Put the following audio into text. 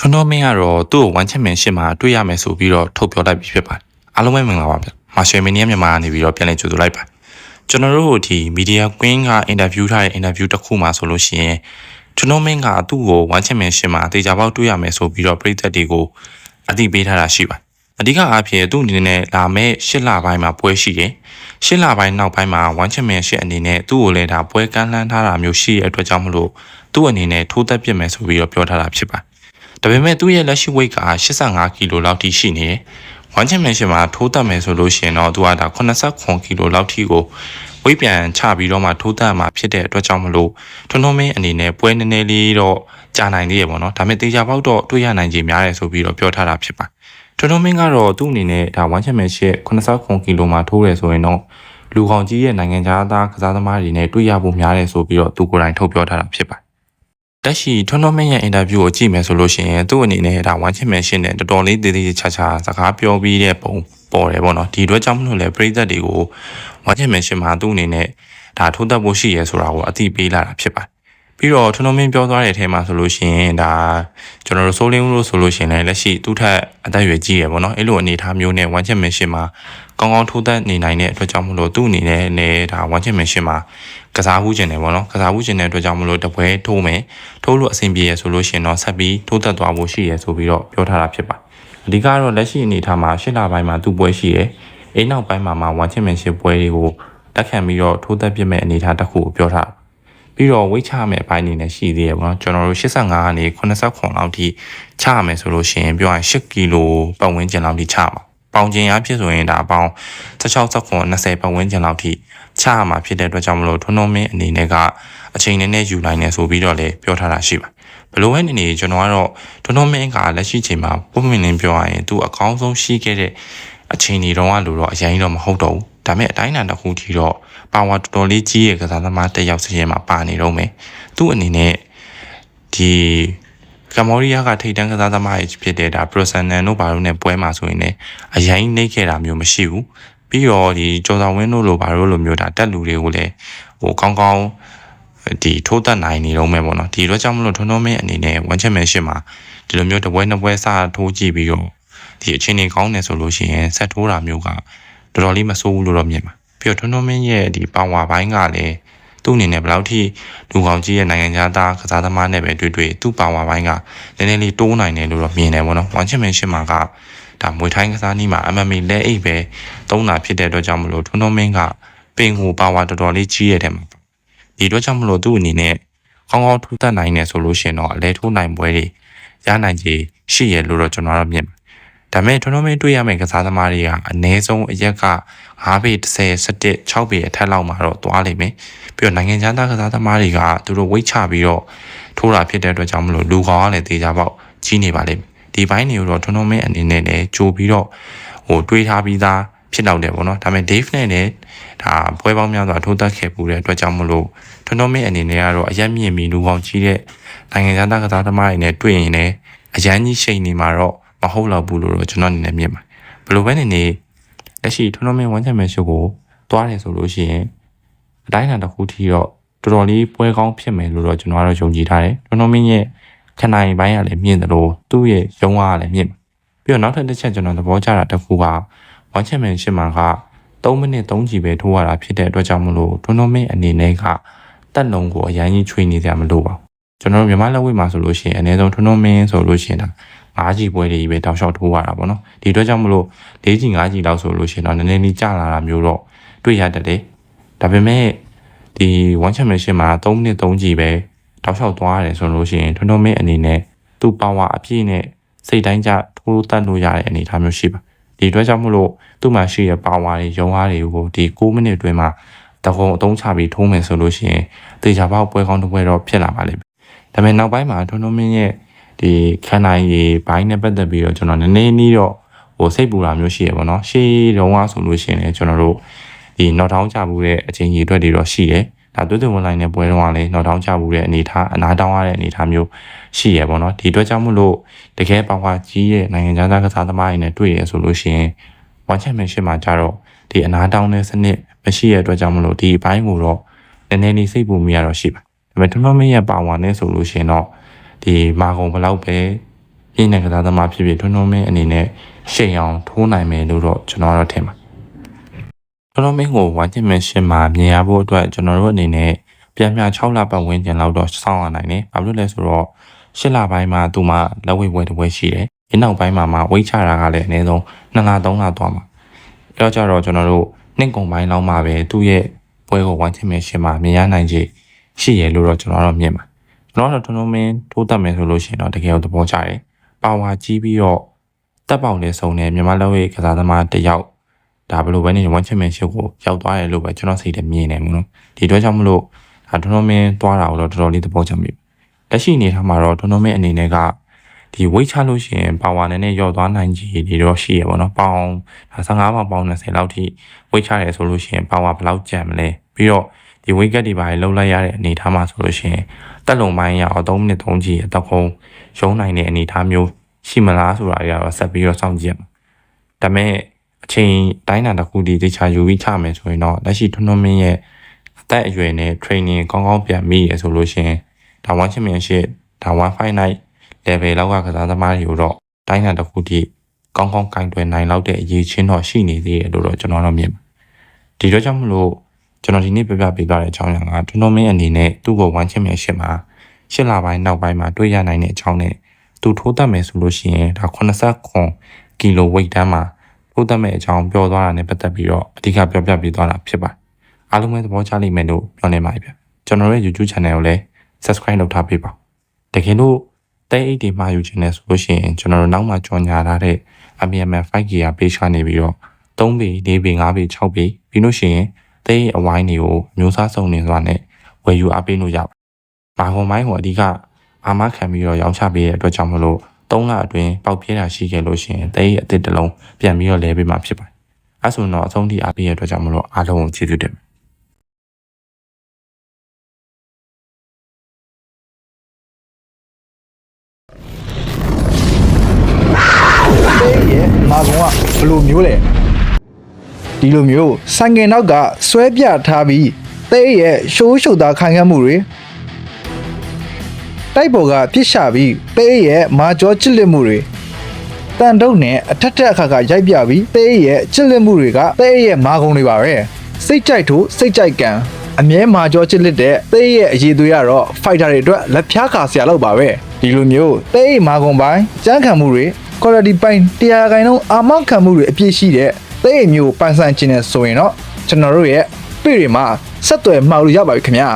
ထွန်းတော်မင်းကတော့သူ့ကိုဝမ်ချက်မန်ရှစ်မှာတွေ့ရမယ်ဆိုပြီးတော့ထုတ်ပြောလိုက်ပြီးဖြစ်ပါတယ်အားလုံးပဲမင်္ဂလာပါဗျမာရှယ်မီနီယမ်မြန်မာကနေပြီးတော့ပြန်လည်ကြိုဆိုလိုက်ပါကျွန်တော်တို့ဒီမီဒီယာကွင်းကအင်တာဗျူးထားတဲ့အင်တာဗျူးတစ်ခုမှာဆိုလို့ရှိရင်ထွန်းတော်မင်းကသူ့ကိုဝမ်ချက်မန်ရှစ်မှာအသေးချာပေါက်တွေ့ရမယ်ဆိုပြီးတော့ပြည်သက်တွေကိုအသိပေးထားတာရှိပါတယ်အဓိကအားဖြင့်သူ့အနေနဲ့လာမဲ့၈လပိုင်းမှာပွဲရှိတယ်။၈လပိုင်းနောက်ပိုင်းမှာဝမ်ချင်မန်ရှစ်အနေနဲ့သူ့ကိုလည်းဒါပွဲကမ်းလှမ်းထားတာမျိုးရှိတဲ့အတွက်ကြောင့်မလို့သူ့အနေနဲ့ထိုးသက်ပြစ်မယ်ဆိုပြီးတော့ပြောထားတာဖြစ်ပါတယ်။ ဒါပေမဲ့သူ့ရဲ့လက်ရှိ weight က85ကီလိုလောက်ထိရှိနေတယ်။ဝမ်ချင်မန်ရှစ်မှာထိုးသက်မယ်ဆိုလို့ရှိရင်တော့သူကဒါ89ကီလိုလောက်ထိကိုဝိတ်ပြန်ချပြီးတော့မှထိုးသက်မှာဖြစ်တဲ့အတွက်ကြောင့်မလို့ထွန်းထွန်းမင်းအနေနဲ့ပွဲနည်းနည်းလေးတော့ကြာနိုင်သေးရပေါ့နော်ဒါပေမဲ့တေချာပေါက်တော့တွေ့ရနိုင်ခြေများတယ်ဆိုပြီးတော့ပြောထားတာဖြစ်ပါတယ်ထွန်းထွန်းမင်းကတော့သူ့အနေနဲ့ဒါဝမ်ချန်ပီယံရှစ်89ကီလိုမှာထိုးတယ်ဆိုရင်တော့လူကောင်ကြီးရဲ့နိုင်ငံခြားသားကစားသမားတွေနဲ့တွေ့ရဖို့များတယ်ဆိုပြီးတော့သူကိုယ်တိုင်ထုတ်ပြောထားတာဖြစ်ပါတယ်။ တက်ရှိထွန်းထွန်းမင်းရဲ့အင်တာဗျူးကိုကြည့်မယ်ဆိုလို့ရှိရင်သူ့အနေနဲ့ဒါဝမ်ချန်ပီယံရှစ်နဲ့တော်တော်လေးတည်တည်ချာချာစကားပြောပြီးတဲ့ပုံပေါ်တယ်ပေါ့နော်ဒီအတွက်ကြောင့်မလို့လေပရိသတ်တွေကိုဝမ်ချန်ပီယံရှစ်မှာသူ့အနေနဲ့ဒါထိုးသက်ဖို့ရှိရဲဆိုတာကိုအသိပေးလာတာဖြစ်ပါတယ်။ ပြီးတော့ထွန်းထွန်းမင်းပြောသွားတဲ့အထဲမှာဆိုလို့ရှိရင်ဒါကျွန်တော်တို့စိုးလင်းဦးလို့ဆိုလို့ရှိရင်လည်းလက်ရှိသူ့ထက်အသက်အရွယ်ကြီးရပေါ့နော်အဲ့လိုအနေအထားမျိုးနဲ့ဝမ်ချက်မင်ရှင်မှာကောင်းကောင်းထိုးသက်နေနိုင်တဲ့အတွက်ကြောင့်မလို့သူ့အနေနဲ့လည်းဒါဝမ်ချက်မင်ရှင်မှာကစားမှုကျင်တယ်ပေါ့နော်ကစားမှုကျင်တဲ့အတွက်ကြောင့်မလို့တပွဲထိုးမယ်ထိုးလို့အဆင်ပြေရဆိုလို့ရှိရင်တော့ဆက်ပြီးထိုးသက်သွားဖို့ရှိရဆိုပြီးတော့ပြောထားတာဖြစ်ပါတယ်အဓိကတော့လက်ရှိအနေအထားမှာရှစ်လပိုင်းမှာသူ့ပွဲရှိရအိမ်နောက်ပိုင်းမှာမှဝမ်ချက်မင်ရှင်ပွဲတွေကိုတက်ခံပြီးတော့ထိုးသက်ပြစ်မဲ့အနေအထားတစ်ခုကိုပြောထား ပြီးတော့ဝိတ်ချမယ်အပိုင်းအနေနဲ့ရှိသေးရပေါ့နော်ကျွန်တော်တို့85ကနေ89လောက်ထိချရမယ်ဆိုလို့ရှိရင်ပြောရရင်10ကီလိုပတ်ဝန်းကျင်လောက်ထိချမှာပေါင်ကျင်အားဖြစ်ဆိုရင်ဒါပေါင်16 19 20ပတ်ဝန်းကျင်လောက်ထိချရမှာဖြစ်တဲ့အတွက်ကြောင့်မလို့ထွန်းထွန်းမင်းအနေနဲ့ကအချိန်နဲ့နဲ့ယူနိုင်နေဆိုပြီးတော့လည်းပြောထားတာရှိပါဘလို့ပဲနေနေကျွန်တော်ကတော့ထွန်းထွန်းမင်းကလက်ရှိချိန်မှာပုံမှန်လင်းပြောရရင်သူအကောင်းဆုံးရှိခဲ့တဲ့အချိန်တွေတော့လို့တော့အရင်တော့မဟုတ်တော့ဘူး ဒါပေမဲ့အတိုင်းအတာတစ်ခုထိတော့ပါဝါတော်တော်လေးကြီးရဲ့ကစားသမားတစ်ယောက်စီရင်မှာပါနေတော့မယ်သူ့အနေနဲ့ဒီကမ္ဘောဒီးယားကထိပ်တန်းကစားသမားတွေဖြစ်တဲ့ဒါပရိုဆန်နန်တို့ဘာလို့ ਨੇ ပွဲမှာဆိုရင်လည်းအရင်နှိပ်ခဲ့တာမျိုးမရှိဘူးပြီးတော့ဒီကျော်ဆောင်ဝင်းတို့လိုဘာလို့လိုမျိုးဒါတက်လူတွေကိုလည်းဟိုကောင်းကောင်းဒီထိုးတက်နိုင်နေတော့မယ်ပေါ့နော်ဒီတော့ကြောင့်မလို့ထွန်းထွန်းမင်းအနေနဲ့ဝန်ချက်မဲရှစ်မှာဒီလိုမျိုးတပွဲနှစ်ပွဲစထိုးကြည့်ပြီးတော့ဒီအချိန်ကြီးကောင်းနေဆိုလို့ရှိရင်ဆက်ထိုးတာမျိုးက တော်တော်လေးမဆိုးဘူးလို့တော့မြင်ပါပြီးတော့ထွန်းထွန်းမင်းရဲ့ဒီပါဝါပိုင်းကလည်းသူ့အနေနဲ့ဘယ်လောက်ထိလူကောင်ကြီးရဲ့နိုင်ငံသားကစားသမားနဲ့ပဲတွေ့တွေ့သူ့ပါဝါပိုင်းကနည်းနည်းလေးတိုးနိုင်တယ်လို့တော့မြင်တယ်ပေါ့နော်ဝမ်ချင်မင်ရှစ်မှာကဒါမွေထိုင်းကစားနည်းမှာ MMA လက်အိတ်ပဲသုံးတာဖြစ်တဲ့အတွက်ကြောင့်မလို့ထွန်းထွန်းမင်းကပင်ကိုပါဝါတော်တော်လေးကြီးရတဲ့မှာဒီအတွက်ကြောင့်မလို့သူ့အနေနဲ့ကောင်းကောင်းထူးသက်နိုင်တယ်ဆိုလို့ရှိရင်တော့အလဲထိုးနိုင်ပွဲတွေရနိုင်ခြေရှိရလို့တော့ကျွန်တော်တို့မြင်ပါ ဒါပေမဲ့ထွန်းထွန်းမင်းတွေ့ရမယ့်ကစားသမားတွေကအနည်းဆုံးအရက်က9ပေ30 17 6ပေအထက်လောက်မှာတော့သွားလိမ့်မယ်ပြီးတော့နိုင်ငံခြားသားကစားသမားတွေကသူတို့ဝိတ်ချပြီးတော့ထိုးတာဖြစ်တဲ့အတွက်ကြောင့်မလို့လူကောင်ကလည်းတေချာပေါက်ကြီးနေပါလိမ့်မယ်ဒီဘိုင်းတွေကိုတော့ထွန်းထွန်းမင်းအနေနဲ့လည်းကြိုပြီးတော့ဟိုတွေးထားပြီးသားဖြစ်တော့တယ်ပေါ့နော်ဒါပေမဲ့ Dave နဲ့လည်းဒါပွဲပေါင်းများစွာထိုးသက်ခဲ့ပူတဲ့အတွက်ကြောင့်မလို့ထွန်းထွန်းမင်းအနေနဲ့ကတော့အရက်မြင့်မီလူကောင်ကြီးတဲ့နိုင်ငံခြားသားကစားသမားတွေနဲ့တွေ့ရင်လည်းအရန်ကြီးရှိန်နေမှာတော့ မဟုတ်တော့ဘူးလို့တော့ကျွန်တော်အနေနဲ့မြင်ပါဘယ်လိုပဲနေနေလက်ရှိထွန်းထွန်းမင်းဝမ်းချက်မဲရှိုးကိုတွားတယ်ဆိုလို့ရှိရင်အတိုင်းအတာတစ်ခုထိတော့တော်တော်လေးပွဲကောင်းဖြစ်မယ်လို့တော့ကျွန်တော်ကတော့ယုံကြည်ထားတယ်ထွန်းထွန်းမင်းရဲ့ခဏရင်ပိုင်းကလည်းမြင့်တယ်လို့သူ့ရဲ့ရုံးကလည်းမြင့်ပြီးတော့နောက်ထပ်တစ်ချက်ကျွန်တော်သဘောကျတာတစ်ခုကဝမ်းချက်မဲရှင်းမှာက3မိနစ်3ကြည့်ပဲထိုးရတာဖြစ်တဲ့အတွက်ကြောင့်မလို့ထွန်းထွန်းမင်းအနေနဲ့ကတက်လုံးကိုအရင်ကြီးချွေနေကြမလို့ပါကျွန်တော်တို့မြန်မာလက်ဝဲမှာဆိုလို့ရှိရင်အနည်းဆုံးထွန်းထွန်းမင်းဆိုလို့ရှိရင်ဒါ ၅ကြီးပွဲတွေပဲတောက်လျှောက်ထိုးရတာပေါ့နော်ဒီအတွက်ကြောင့်မလို့၄ကြီး၅ကြီးလောက်ဆိုလို့ရှိရင်တော့နည်းနည်းလေးကျလာတာမျိုးတော့တွေ့ရတတ်တယ်ဒါပေမဲ့ဒီ1 championship မှာ3မိနစ်3ကြီးပဲတောက်လျှောက်သွားရတယ်ဆိုလို့ရှိရင်ထွန်းထွန်းမင်းအနေနဲ့သူ့ပါဝါအပြည့်နဲ့စိတ်တိုင်းကြထိုးတက်လို့ရတဲ့အနေအထားမျိုးရှိပါဒီအတွက်ကြောင့်မလို့သူ့မှာရှိတဲ့ပါဝါတွေရုံအားတွေကိုဒီ6မိနစ်အတွင်းမှာတကုံအသုံးချပြီးထိုးမယ်ဆိုလို့ရှိရင်တေချာပေါက်ပွဲကောင်းတစ်ပွဲတော့ဖြစ်လာပါလိမ့်မယ်ဒါပေမဲ့နောက်ပိုင်းမှာထွန်းထွန်းမင်းရဲ့ ဒီခန္ဓာရည်ဘိုင်းနဲ့ပတ်သက်ပြီးတော့ကျွန်တော်နည်းနည်းနီးတော့ဟိုစိတ်ပူတာမျိုးရှိရပါတော့ရှေးတုန်းကဆိုလို့ရှိရင်လည်းကျွန်တော်တို့ဒီနောက်ထောင်းချမှုတဲ့အချိန်ကြီးအတွက်တွေတော့ရှိတယ်ဒါသွေးသွင်းဝင်လိုက်တဲ့ပွဲတုန်းကလည်းနောက်ထောင်းချမှုတဲ့အနေထားအနာတောင်းရတဲ့အနေထားမျိုးရှိရပါတော့ဒီအတွက်ကြောင့်မလို့တကယ်ပါဝါကြီးရဲ့နိုင်ငံခြားသားကစားသမားတွေနဲ့တွေ့ရဆိုလို့ရှိရင်ဝမ်ချန်ပီယံရှစ်မှာကြတော့ဒီအနာတောင်းတဲ့စနစ်မရှိရတဲ့အတွက်ကြောင့်မလို့ဒီအပိုင်းကိုတော့နည်းနည်းလေးစိတ်ပူမိရတော့ရှိပါဒါပေမဲ့ထွန်းထွန်းမင်းရဲ့ပါဝါနဲ့ဆိုလို့ရှိရင်တော့ ဒီမာကုံဘလောက်ပဲရပြင်းတဲ့ကစားသမားဖြစ်ဖြစ်ထွန်းထွန်းမင်းအနေနဲ့ရှိန်အောင်ထိုးနိုင်မယ်လို့တော့ကျွန်တော်တော့ထင်ပါထွန်းထွန်းမင်းကိုဝမ်ချင်မန်ရှင်မှာမြင်ရဖို့အတွက်ကျွန်တော်တို့အနေနဲ့ပြန်ပြ6လပတ်ဝန်းကျင်လောက်တော့စောင့်ရနိုင်တယ်ဘာဖြစ်လို့လဲဆိုတော့၈လပိုင်းမှာသူမှလက်ဝဲပွဲတစ်ပွဲရှိတယ်ဒီနောက်ပိုင်းမှာမှဝိတ်ချတာကလည်းအနည်းဆုံး2လ3လသွားမှာအဲ့တော့ကြတော့ကျွန်တော်တို့နှစ်ကုန်ပိုင်းလောက်မှပဲသူ့ရဲ့ပွဲကိုဝမ်ချင်မန်ရှင်မှာမြင်ရနိုင်ခြေရှိရလို့တော့ကျွန်တော်တော့မြင်ပါ ကျွန်တော်တို့ထွန်းထွန်းမင်းထိုးတတ်မယ်ဆိုလို့ရှိရင်တော့တကယ်ကိုသဘောကျတယ်။ပါဝါကြီးပြီးတော့တက်ပေါက်လဲဆုံးတယ်မြန်မာလက်ဝဲကစားသမားတစ်ယောက်ဒါဘယ်လိုပဲနေဝမ်ချင်မန်ရှစ်ကိုရောက်သွားတယ်လို့ပဲကျွန်တော်စိတ်ထဲမြင်နေမှုနော်။ဒီအတွက်ကြောင့်မလို့ဒါထွန်းထွန်းမင်းသွားတာကိုတော့တော်တော်လေးသဘောကျမိပြီ။လက်ရှိအနေထားမှာတော့ထွန်းထွန်းမင်းအနေနဲ့ကဒီဝိတ်ချလို့ရှိရင်ပါဝါနဲ့နဲ့ရော့သွားနိုင်ကြီးဒီတော့ရှိရပါတော့။ပေါင်ဒါ15ပေါင်ပေါင်20လောက်ထိဝိတ်ချရဲဆိုလို့ရှိရင်ပါဝါဘယ်လောက်ကျန်မလဲ။ပြီးတော့ ဒီဝိတ်ကတ်တွေပါလှုပ်လိုက်ရတဲ့အနေထားမှာဆိုလို့ရှိရင်တက်လုံပိုင်းရအောင်3မိနစ်3ကြီးအတော့ခုံရုံးနိုင်တဲ့အနေအထားမျိုးရှိမလားဆိုတာတွေကတော့ဆက်ပြီးတော့စောင့်ကြည့်ရမှာဒါပေမဲ့အချိန်တိုင်းတာတစ်ခုတည်းတေချာယူပြီးချမယ်ဆိုရင်တော့လက်ရှိထွန်းထွန်းမင်းရဲ့အသက်အရွယ်နဲ့ training ကောင်းကောင်းပြန်မိရဆိုလို့ရှိရင်ဒါ1 championship ဒါ1 fight night level လောက်ကကစားသမားတွေကိုတော့တိုင်းတာတစ်ခုတည်းကောင်းကောင်းကင်တွယ်နိုင်လောက်တဲ့အရေးချင်းတော့ရှိနေသေးတယ်လို့တော့ကျွန်တော်တော့မြင်ပါတယ်ဒီတော့ကြောင့်မလို့ ကျွန်တော်ဒီနေ့ပြပြပေးသွားတဲ့အကြောင်းအရာကထွန်းထွန်းမင်းအနေနဲ့သူ့ကို1 championship မှာရှစ်လပိုင်းနောက်ပိုင်းမှာတွေ့ရနိုင်တဲ့အကြောင်းနဲ့သူထိုးတတ်မယ်ဆိုလို့ရှိရင်ဒါ89ကီလိုဝိတ်တန်းမှာထိုးတတ်မဲ့အကြောင်းပြောသွားတာနဲ့ပတ်သက်ပြီးတော့အဓိကပြောပြပေးသွားတာဖြစ်ပါတယ်။အားလုံးပဲသဘောကျလိမ့်မယ်လို့ပြောနေပါတယ်ဗျ။ကျွန်တော်ရဲ့ YouTube channel ကိုလည်း subscribe လုပ်ထားပေးပါ။တကယ်လို့တဲအိတ်တွေမှာယူချင်တယ်ဆိုလို့ရှိရင်ကျွန်တော်တို့နောက်မှကြော်ညာထားတဲ့ AMM 5 gear page ကနေပြီးတော့3ပေ4ပေ5ပေ6ပေပြီးလို့ရှိရင် တဲအိတ်အဝိုင်းတွေကိုမျိုးစားစုံနေစွာနဲ့ဝယ်ယူအားပေးလို့ရပါဘာကွန်မိုင်းကိုအဓိကအာမခံပြီးတော့ရောင်းချပေးတဲ့အတွက်ကြောင့်မလို့၃လအတွင်းပေါက်ပြဲတာရှိခဲ့လို့ရှိရင်တိတ်အစ်စ်တစ်လုံးပြန်ပြီးတော့လဲပေးမှာဖြစ်ပါတယ်။အဲဆိုတော့အဆုံးထိအားပေးရတဲ့အတွက်ကြောင့်မလို့အားလုံးကိုကျေးဇူးတင်ပါတယ်တဲ့ရဲ့မာကုံကဘယ်လိုမျိုးလဲ ဒီလိုမျိုးဆိုင်ငယ်နောက်ကဆွဲပြထားပြီးတဲ့ရဲ့ရှိုးရှုပ်သားခိုင်ခန့်မှုတွေတိုက်ပေါ်ကပြစ်ရှာပြီးတဲ့ရဲ့မာကြောချစ်လက်မှုတွေတန်တုတ်နဲ့အထက်ထက်အခါကရိုက်ပြပြီးတဲ့ရဲ့ချစ်လက်မှုတွေကတဲ့ရဲ့မာကုံတွေပါပဲစိတ်ကြိုက်ထို့စိတ်ကြိုက်ကံအမြဲမာကြောချစ်လက်တဲ့တဲ့ရဲ့အရေးသွေးကတော့ fighter တွေအတွက်လက်ဖြားခါဆရာလောက်ပါပဲဒီလိုမျိုးတဲ့ရဲ့မာကုံပိုင်းကြမ်းခံမှုတွေ quality ပိုင်းတရားခိုင်နှုန်းအာမခံမှုတွေအပြည့်ရှိတဲ့ တဲ့ရဲ့မျိုးပန်းဆန်းခြင်းနဲ့ဆိုရင်တော့ကျွန်တော်တို့ရဲ့ပြည်တွေမှာဆက်သွယ်မှောက်လို့ရပါပြီခင်ဗျာ